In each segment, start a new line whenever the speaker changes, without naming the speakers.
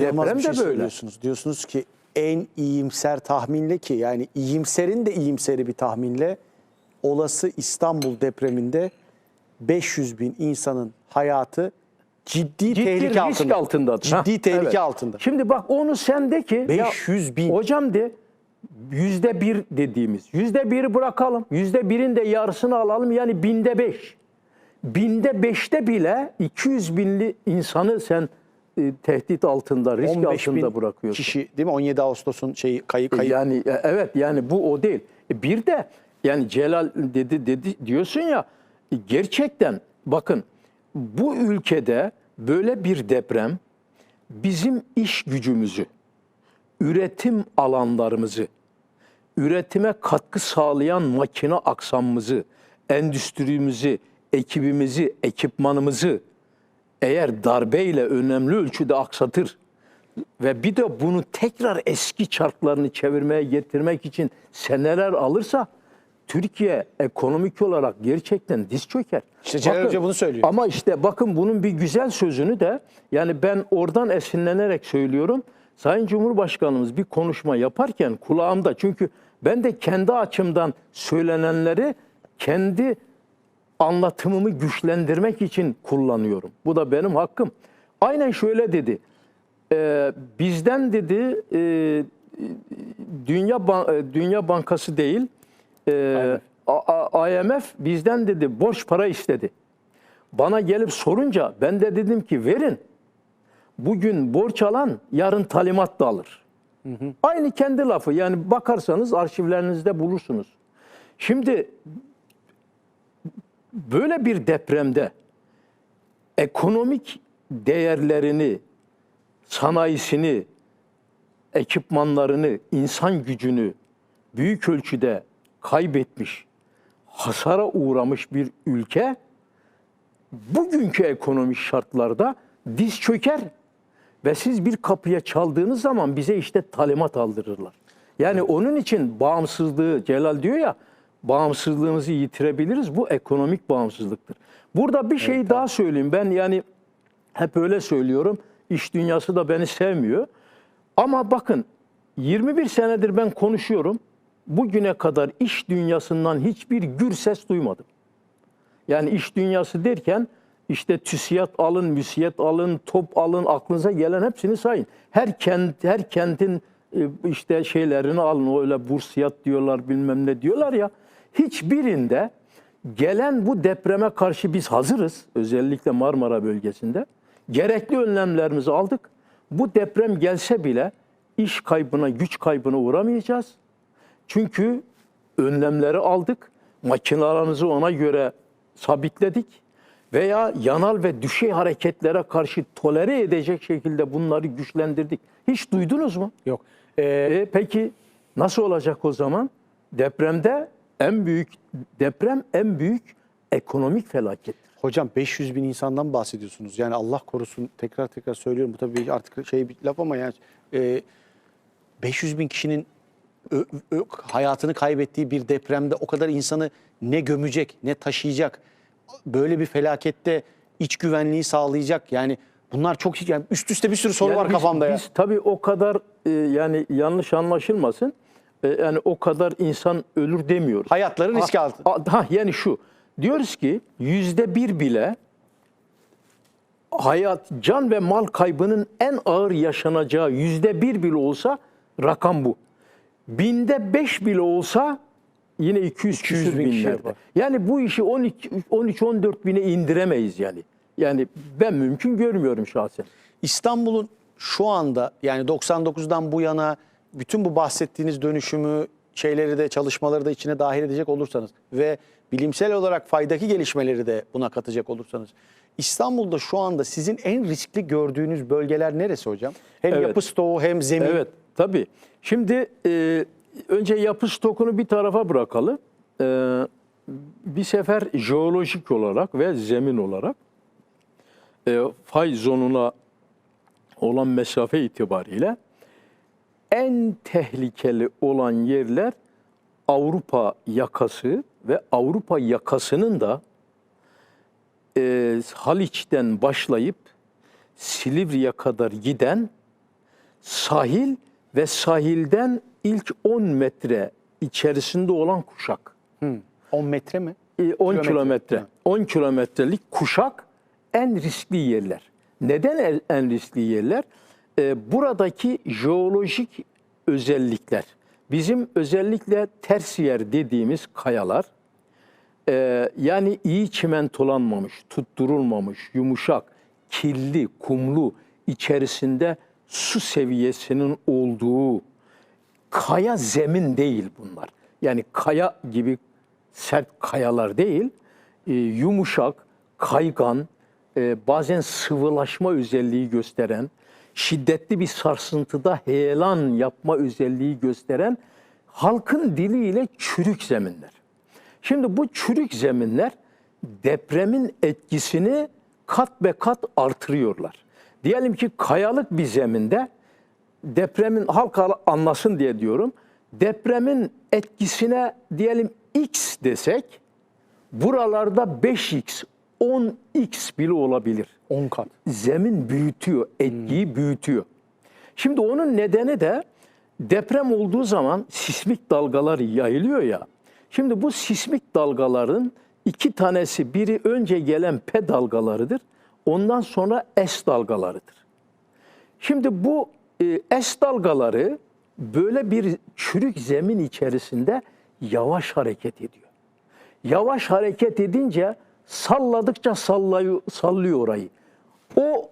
Deprem
bir
de
şey
böyle.
söylüyorsunuz. Diyorsunuz ki en iyimser tahminle ki yani iyimserin de iyimseri bir tahminle olası İstanbul depreminde 500 bin insanın hayatı ciddi,
Ciddi
tehlike
risk
altında.
altında.
Ciddi
Ha,
tehlike
evet.
altında.
Şimdi bak onu sen de ki.
500 bin.
Hocam de yüzde bir dediğimiz. Yüzde biri bırakalım. Yüzde birin de yarısını alalım. Yani binde beş. Binde beşte bile 200 binli insanı sen e, tehdit altında, risk
15 bin
altında bırakıyorsun.
kişi değil mi? 17 Ağustos'un şeyi kayı kayıp.
Yani e, evet yani bu o değil. E, Bir de yani Celal dedi dedi diyorsun ya e, gerçekten bakın bu ülkede böyle bir deprem bizim iş gücümüzü, üretim alanlarımızı, üretime katkı sağlayan makine aksamımızı, endüstrimizi, ekibimizi, ekipmanımızı eğer darbeyle önemli ölçüde aksatır ve bir de bunu tekrar eski çarklarını çevirmeye getirmek için seneler alırsa Türkiye ekonomik olarak gerçekten diz çöker.
İşte Celal Hoca bunu söylüyor.
Ama işte bakın bunun bir güzel sözünü de yani ben oradan esinlenerek söylüyorum. Sayın Cumhurbaşkanımız bir konuşma yaparken kulağımda çünkü ben de kendi açımdan söylenenleri kendi anlatımımı güçlendirmek için kullanıyorum. Bu da benim hakkım. Aynen şöyle dedi. Ee, bizden dedi e, Dünya Ban- e, Dünya Bankası değil e, IMF bizden dedi borç para istedi. Bana gelip sorunca ben de dedim ki verin. Bugün borç alan yarın talimat da alır. Aynı kendi lafı yani bakarsanız arşivlerinizde bulursunuz. Şimdi böyle bir depremde ekonomik değerlerini, sanayisini, ekipmanlarını, insan gücünü büyük ölçüde kaybetmiş, hasara uğramış bir ülke bugünkü ekonomik şartlarda diz çöker ve siz bir kapıya çaldığınız zaman bize işte talimat aldırırlar. Yani onun için bağımsızlığı Celal diyor ya bağımsızlığımızı yitirebiliriz. Bu ekonomik bağımsızlıktır. Burada bir şey daha söyleyeyim. Ben yani hep öyle söylüyorum. İş dünyası da beni sevmiyor. Ama bakın 21 senedir ben konuşuyorum. Bugüne kadar iş dünyasından hiçbir gür ses duymadım. Yani iş dünyası derken işte TÜSİAD alın, müsiyet alın, top alın, aklınıza gelen hepsini sayın. Her kent, her kentin e, işte şeylerini alın. Öyle bursiyat diyorlar, bilmem ne diyorlar ya. Hiçbirinde gelen bu depreme karşı biz hazırız. Özellikle Marmara bölgesinde. Gerekli önlemlerimizi aldık. Bu deprem gelse bile iş kaybına, güç kaybına uğramayacağız. Çünkü önlemleri aldık. Makinalarımızı ona göre sabitledik. Veya yanal ve düşey hareketlere karşı tolere edecek şekilde bunları güçlendirdik. Hiç duydunuz mu?
Yok. Ee,
E, peki nasıl olacak o zaman? Depremde en büyük deprem en büyük ekonomik felakettir.
Hocam 500 bin insandan bahsediyorsunuz. Yani Allah korusun tekrar tekrar söylüyorum. Bu tabii artık şey bir laf ama yani e, 500 bin kişinin ö- ö- hayatını kaybettiği bir depremde o kadar insanı ne gömecek ne taşıyacak. Böyle bir felakette iç güvenliği sağlayacak. Yani bunlar çok yani üst üste bir sürü soru
Yani
var
biz-
kafamda ya.
Biz tabii o kadar e, yani yanlış anlaşılmasın. E, yani o kadar insan ölür demiyoruz.
Hayatları riske
Ha-
altında.
Ha, yani şu diyoruz ki yüzde bir bile hayat, can ve mal kaybının en ağır yaşanacağı yüzde bir bile olsa rakam bu. Binde beş bile olsa yine 200,
200
küsür
bin kişi
binlerde.
yapar.
Yani bu işi 12 13-14 bine indiremeyiz yani. Yani ben mümkün görmüyorum şahsen.
İstanbul'un şu anda yani 99'dan bu yana bütün bu bahsettiğiniz dönüşümü şeyleri de çalışmaları da içine dahil edecek olursanız ve bilimsel olarak faydaki gelişmeleri de buna katacak olursanız İstanbul'da şu anda sizin en riskli gördüğünüz bölgeler neresi hocam? Hem
Evet.
yapı stoğu hem zemin.
Evet, tabii. Şimdi e, önce yapı stokunu bir tarafa bırakalım. E, bir sefer jeolojik olarak ve zemin olarak e, fay zonuna olan mesafe itibariyle en tehlikeli olan yerler Avrupa yakası ve Avrupa yakasının da e, Haliç'ten başlayıp Silivri'ye kadar giden sahil ve sahilden ilk 10 metre içerisinde olan kuşak.
10 metre mi?
E, 10
Kilometre.
kilometre.
Ha.
10 kilometrelik kuşak en riskli yerler. Neden en- en riskli yerler? E, buradaki jeolojik özellikler. Bizim özellikle tersiyer dediğimiz kayalar e, yani iyi çimentolanmamış, tutturulmamış, yumuşak, kirli, kumlu, içerisinde su seviyesinin olduğu kaya zemin değil bunlar. Yani kaya gibi sert kayalar değil, e, yumuşak, kaygan, e, bazen sıvılaşma özelliği gösteren, şiddetli bir sarsıntıda heyelan yapma özelliği gösteren halkın diliyle çürük zeminler. Şimdi bu çürük zeminler depremin etkisini kat be kat artırıyorlar. Diyelim ki kayalık bir zeminde depremin halk anlasın diye diyorum. Depremin etkisine diyelim x desek buralarda 5x, 10x bile olabilir.
10 kat.
Zemin büyütüyor, etkiyi büyütüyor. Şimdi onun nedeni de deprem olduğu zaman sismik dalgalar yayılıyor ya. Şimdi bu sismik dalgaların iki tanesi biri önce gelen P dalgalarıdır. Ondan sonra S dalgalarıdır. Şimdi bu e, S dalgaları böyle bir çürük zemin içerisinde yavaş hareket ediyor. Yavaş hareket edince salladıkça sallıyor, sallıyor orayı. O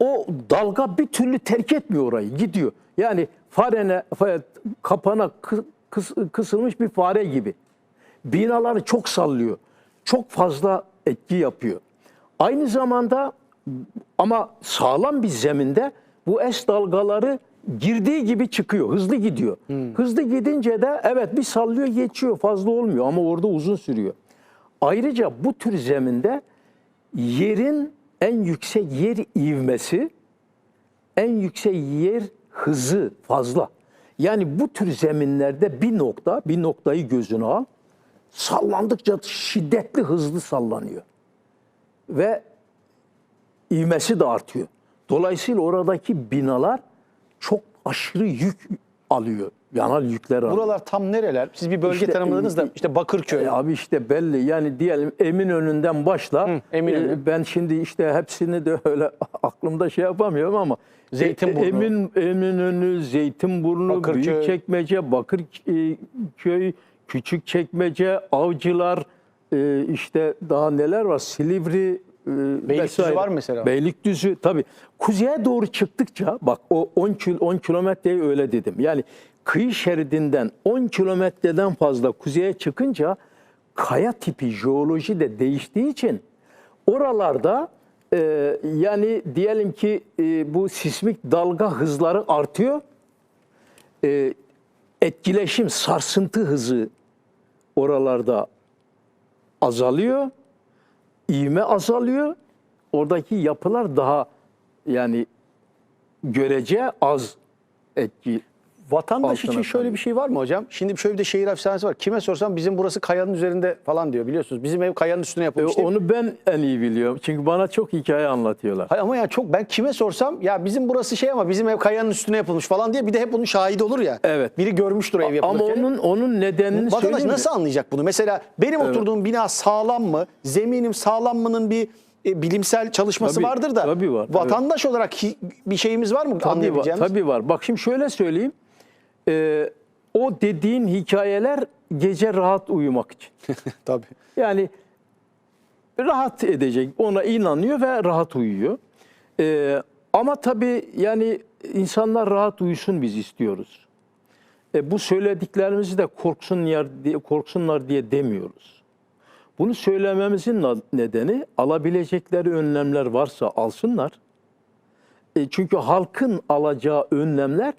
o dalga bir türlü terk etmiyor orayı, gidiyor. Yani farene, fa- kapana kı- kıs- kısılmış bir fare gibi. Binaları çok sallıyor. Çok fazla etki yapıyor. Aynı zamanda ama sağlam bir zeminde bu es dalgaları girdiği gibi çıkıyor. Hızlı gidiyor. Hızlı gidince de evet bir sallıyor geçiyor. Fazla olmuyor ama orada uzun sürüyor. Ayrıca bu tür zeminde yerin en yüksek yer ivmesi, en yüksek yer hızı fazla. Yani bu tür zeminlerde bir nokta, bir noktayı gözüne al. Sallandıkça şiddetli hızlı sallanıyor. Ve ivmesi de artıyor. Dolayısıyla oradaki binalar çok aşırı yük alıyor. Yanal yükler alıyor.
Buralar tam nereler? Siz bir bölge
İşte,
tanımladınız da
e,
işte Bakırköy.
E, abi işte belli yani diyelim Eminönü'nden başla.
Hı, Eminönü.
E, ben şimdi işte hepsini de öyle aklımda şey yapamıyorum ama
Zeytinburnu.
E, Emin Eminönü, Zeytinburnu,
Bakırköy.
Büyükçekmece, Bakırköy, Küçükçekmece, Avcılar, e, işte daha neler var? Silivri e,
Beylikdüzü
vesaire.
var mesela.
Beylikdüzü tabii. Kuzeye doğru çıktıkça bak o 10 kil 10 kilometreyi öyle dedim. Yani kıyı şeridinden 10 kilometreden fazla kuzeye çıkınca kaya tipi jeoloji de değiştiği için oralarda e, yani diyelim ki e, bu sismik dalga hızları artıyor. E, etkileşim, sarsıntı hızı oralarda azalıyor. İvme azalıyor. Oradaki yapılar daha yani görece az etki.
Vatandaş
Altına
için şöyle
kalıyor.
bir şey var mı hocam? Şimdi şöyle bir de şehir hapishanesi var. Kime sorsam bizim burası kayanın üzerinde falan diyor biliyorsunuz. Bizim ev kayanın üstüne
E,
yapılmış. değil mi?
onu ben en iyi biliyorum. Çünkü bana çok hikaye anlatıyorlar.
Hayır ama ya çok ben kime sorsam ya bizim burası şey ama bizim ev kayanın üstüne yapılmış falan diye bir de hep bunun şahidi olur ya.
Evet.
Biri görmüştür o ev
Ama
yapılırken.
onun onun nedenini
Vatandaş
söyleyeyim mi?
nasıl anlayacak bunu? Mesela benim oturduğum bina sağlam mı? Zeminim sağlam mı'nın bir e, bilimsel çalışması
Tabii,
vardır da.
tabii var,
Vatandaş olarak hi- bir şeyimiz var mı
Tabii var,
anlayabileceğimiz?
tabii var. Bak şimdi şöyle söyleyeyim. Ee, o dediğin hikayeler gece rahat uyumak için.
tabii.
Yani rahat edecek, ona inanıyor ve rahat uyuyor. Ee, ama tabii yani insanlar rahat uyusun biz istiyoruz. E, bu söylediklerimizi de korksunlar diye, korksunlar diye demiyoruz. Bunu söylememizin nedeni alabilecekleri önlemler varsa alsınlar. E, çünkü halkın alacağı önlemler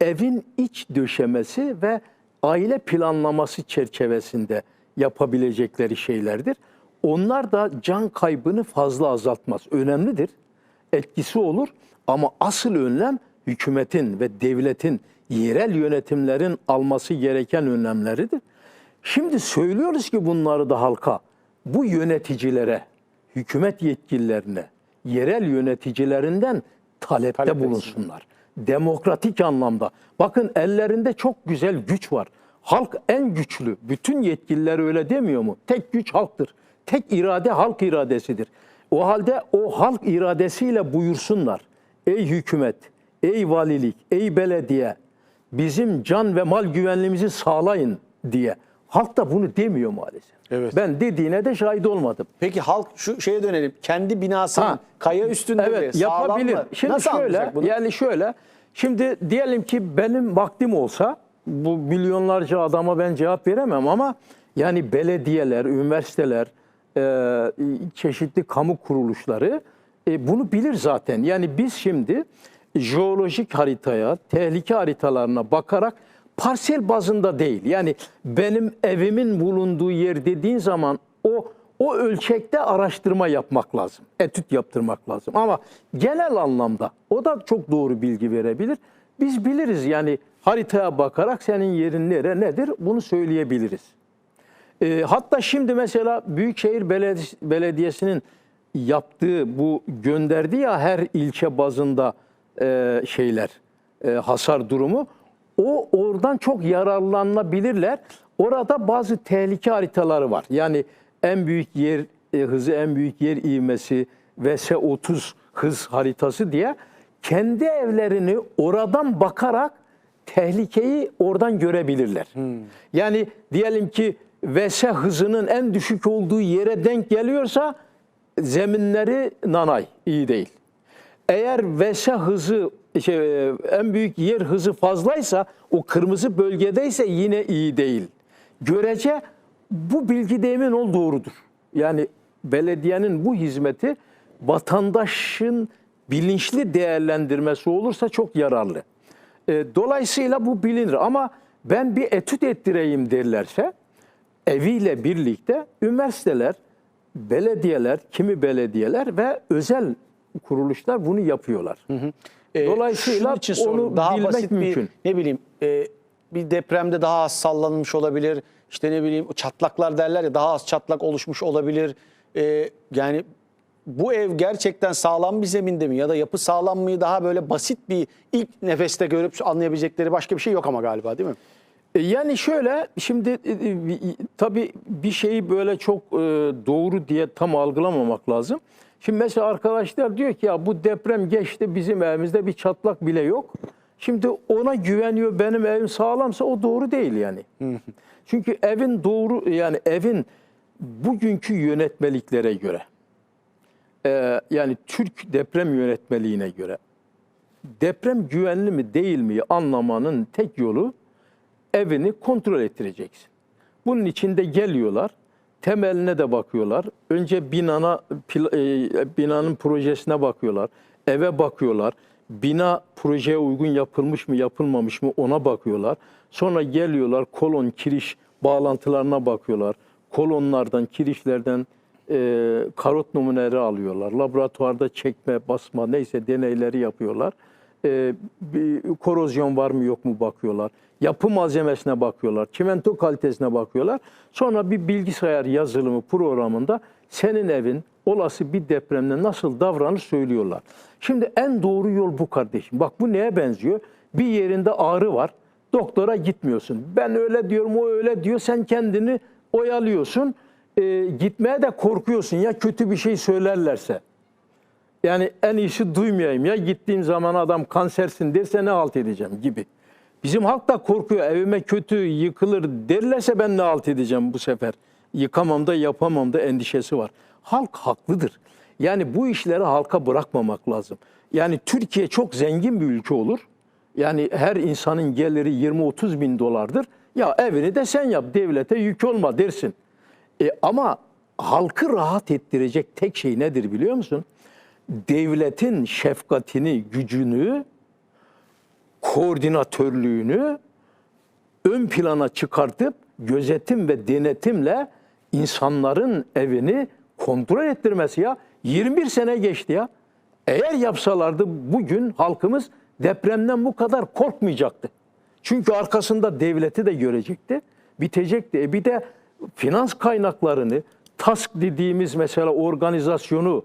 evin iç döşemesi ve aile planlaması çerçevesinde yapabilecekleri şeylerdir. Onlar da can kaybını fazla azaltmaz. Önemlidir, etkisi olur ama asıl önlem hükümetin ve devletin, yerel yönetimlerin alması gereken önlemleridir. Şimdi söylüyoruz ki bunları da halka, bu yöneticilere, hükümet yetkililerine, yerel yöneticilerinden talepte
Talep
bulunsunlar. Demokratik anlamda. Bakın ellerinde çok güzel güç var. Halk en güçlü. Bütün yetkililer öyle demiyor mu? Tek güç halktır. Tek irade halk iradesidir. O halde o halk iradesiyle buyursunlar. Ey hükümet, ey valilik, ey belediye bizim can ve mal güvenliğimizi sağlayın diye. Halk da bunu demiyor maalesef.
Evet.
Ben dediğine de şahit olmadım.
Peki halk şu şeye dönelim. Kendi binasının
Ha.
kaya üstünde
Evet
mi?
Yapabilir.
mı?
Şimdi
Nasıl
şöyle
bunu?
yani şöyle şimdi diyelim ki benim vaktim olsa bu milyonlarca adama ben cevap veremem ama yani belediyeler, üniversiteler, e, çeşitli kamu kuruluşları e, bunu bilir zaten. Yani biz şimdi jeolojik haritaya, tehlike haritalarına bakarak parsel bazında değil. Yani benim evimin bulunduğu yer dediğin zaman o o ölçekte araştırma yapmak lazım. Etüt yaptırmak lazım. Ama genel anlamda o da çok doğru bilgi verebilir. Biz biliriz yani haritaya bakarak senin yerin nere nedir bunu söyleyebiliriz. E, hatta şimdi mesela Büyükşehir Beledi- Belediyesi'nin yaptığı bu gönderdi ya her ilçe bazında e, şeyler e, hasar durumu o oradan çok yararlanabilirler. Orada bazı tehlike haritaları var. Yani en büyük yer e, hızı, en büyük yer ivmesi VS30 hız haritası diye kendi evlerini oradan bakarak tehlikeyi oradan görebilirler. Yani diyelim ki VS hızının en düşük olduğu yere denk geliyorsa zeminleri nanay, iyi değil. Eğer VS hızı şey, e, en büyük yer hızı fazlaysa o kırmızı bölgedeyse yine iyi değil. Görece bu bilgi emin ol doğrudur. Yani belediyenin bu hizmeti vatandaşın bilinçli değerlendirmesi olursa çok yararlı. E, dolayısıyla bu bilinir ama ben bir etüt ettireyim derlerse eviyle birlikte üniversiteler, belediyeler, kimi belediyeler ve özel kuruluşlar bunu yapıyorlar.
Ee,
Dolayısıyla
için
onu
daha
bilmek
basit
mümkün.
bir ne bileyim e, bir depremde daha az sallanmış olabilir. İşte ne bileyim çatlaklar derler ya daha az çatlak oluşmuş olabilir. E, yani bu ev gerçekten sağlam bir zeminde mi ya da yapı sağlam mı daha böyle basit bir ilk nefeste görüp anlayabilecekleri başka bir şey yok ama galiba değil mi?
E, Yani şöyle şimdi e, e, tabii bir şeyi böyle çok e, doğru diye tam algılamamak lazım. Şimdi mesela arkadaşlar diyor ki ya bu deprem geçti bizim evimizde bir çatlak bile yok. Şimdi ona güveniyor benim evim sağlamsa o doğru değil yani. Çünkü evin doğru yani evin bugünkü yönetmeliklere göre e, yani Türk deprem yönetmeliğine göre deprem güvenli mi değil mi anlamanın tek yolu evini kontrol ettireceksin. Bunun için de geliyorlar. Temeline de bakıyorlar. Önce binana e, binanın projesine bakıyorlar. Eve bakıyorlar. Bina projeye uygun yapılmış mı, yapılmamış mı ona bakıyorlar. Sonra geliyorlar kolon, kiriş bağlantılarına bakıyorlar. Kolonlardan, kirişlerden e, karot numuneleri alıyorlar. Laboratuvarda çekme, basma neyse deneyleri yapıyorlar. E, bir korozyon var mı yok mu bakıyorlar. Yapı malzemesine bakıyorlar. Çimento kalitesine bakıyorlar. Sonra bir bilgisayar yazılımı programında senin evin olası bir depremde nasıl davranır söylüyorlar. Şimdi en doğru yol bu kardeşim. Bak bu neye benziyor? Bir yerinde ağrı var. Doktora gitmiyorsun. Ben öyle diyorum, o öyle diyor. Sen kendini oyalıyorsun. E, gitmeye de korkuyorsun ya kötü bir şey söylerlerse. Yani en iyisi duymayayım ya gittiğim zaman adam kansersin derse ne halt edeceğim gibi. Bizim halk da korkuyor evime kötü yıkılır derlerse ben ne halt edeceğim bu sefer. Yıkamam da yapamam da endişesi var. Halk haklıdır. Yani bu işleri halka bırakmamak lazım. Yani Türkiye çok zengin bir ülke olur. Yani her insanın geliri 20-30 bin dolardır. Ya evini de sen yap devlete yük olma dersin. E, ama halkı rahat ettirecek tek şey nedir biliyor musun? Devletin şefkatini, gücünü, koordinatörlüğünü ön plana çıkartıp gözetim ve denetimle insanların evini kontrol ettirmesi ya. 21 sene geçti ya. Eğer yapsalardı bugün halkımız depremden bu kadar korkmayacaktı. Çünkü arkasında devleti de görecekti. Bitecekti. E bir de finans kaynaklarını, TASK dediğimiz mesela organizasyonu.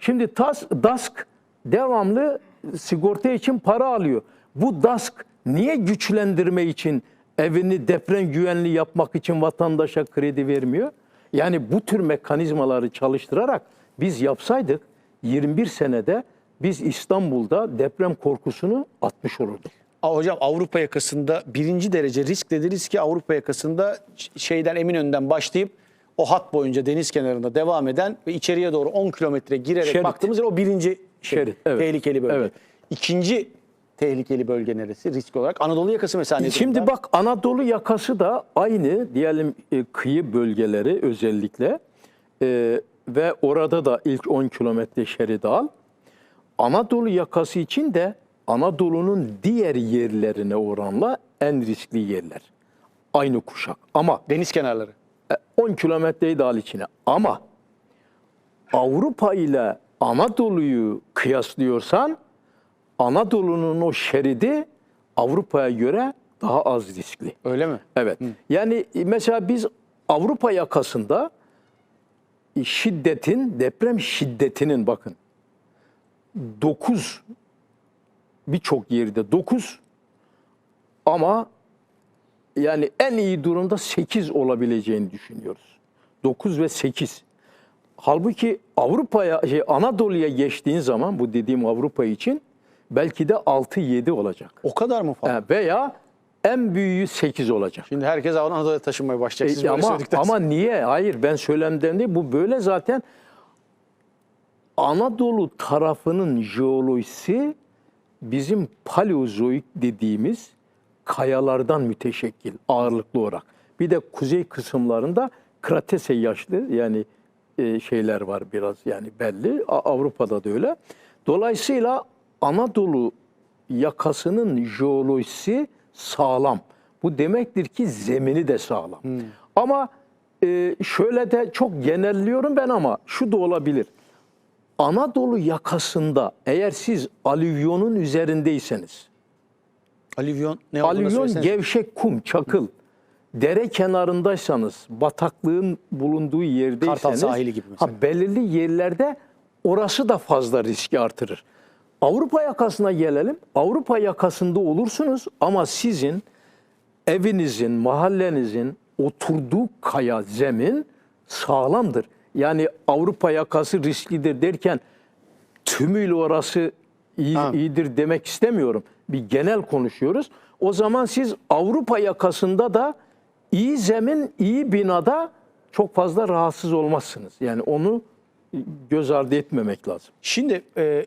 Şimdi TAS, DASK devamlı sigorta için para alıyor. Bu DASK niye güçlendirme için evini deprem güvenli yapmak için vatandaşa kredi vermiyor? Yani bu tür mekanizmaları çalıştırarak biz yapsaydık 21 senede biz İstanbul'da deprem korkusunu atmış olurduk.
Hocam Avrupa yakasında birinci derece risk dediniz ki Avrupa yakasında şeyden Eminönü'nden başlayıp o hat boyunca deniz kenarında devam eden ve içeriye doğru 10 kilometre girerek
Şerit.
baktığımız yer o birinci şey,
Şerit, evet.
tehlikeli bölge.
Evet.
İkinci tehlikeli bölge neresi risk olarak? Anadolu yakası mesela
Şimdi
durumda?
bak Anadolu yakası da aynı diyelim e, kıyı bölgeleri özellikle E, ve orada da ilk 10 kilometre şeridi al. Anadolu yakası için de Anadolu'nun diğer yerlerine oranla en riskli yerler. Aynı kuşak ama
Deniz kenarları.
E, 10 kilometreyi de al içine. Ama Avrupa ile Anadolu'yu kıyaslıyorsan Anadolu'nun o şeridi Avrupa'ya göre daha az riskli.
Öyle mi?
Evet. Yani mesela biz Avrupa yakasında şiddetin, deprem şiddetinin bakın 9 birçok yerde 9 ama yani en iyi durumda 8 olabileceğini düşünüyoruz. 9 ve 8. Halbuki Avrupa'ya şey Anadolu'ya geçtiğin zaman bu dediğim Avrupa için belki de 6-7 olacak.
O kadar mı fazla?
Ha, Veya en büyüğü 8 olacak.
Şimdi herkes Anadolu'ya taşınmaya başlayacak. Siz
E,
böyle
ama ama niye? Hayır ben söylemden değil. Bu böyle zaten Anadolu tarafının jeolojisi bizim paleozoik dediğimiz kayalardan müteşekkil ağırlıklı olarak. Bir de kuzey kısımlarında kratese yaşlı yani e, şeyler var biraz yani belli. Avrupa'da da öyle. Dolayısıyla Anadolu yakasının jeolojisi sağlam. Bu demektir ki zemini de sağlam. Ama e, şöyle de çok genelliyorum ben ama şu da olabilir. Anadolu yakasında eğer siz alüvyonun üzerindeyseniz,
Alüvyon ne söyleseniz.
gevşek kum, çakıl, dere kenarındaysanız, bataklığın bulunduğu yerdeyseniz,
Kartal sahili gibi mesela.
Ha, belirli yerlerde orası da fazla riski artırır. Avrupa yakasına gelelim. Avrupa yakasında olursunuz ama sizin evinizin, mahallenizin oturduğu kaya, zemin sağlamdır. Yani Avrupa yakası risklidir derken tümüyle orası iyi,
Ha.
iyidir demek istemiyorum. Bir genel konuşuyoruz. O zaman siz Avrupa yakasında da iyi zemin, iyi binada çok fazla rahatsız olmazsınız. Yani onu göz ardı etmemek lazım.
Şimdi e,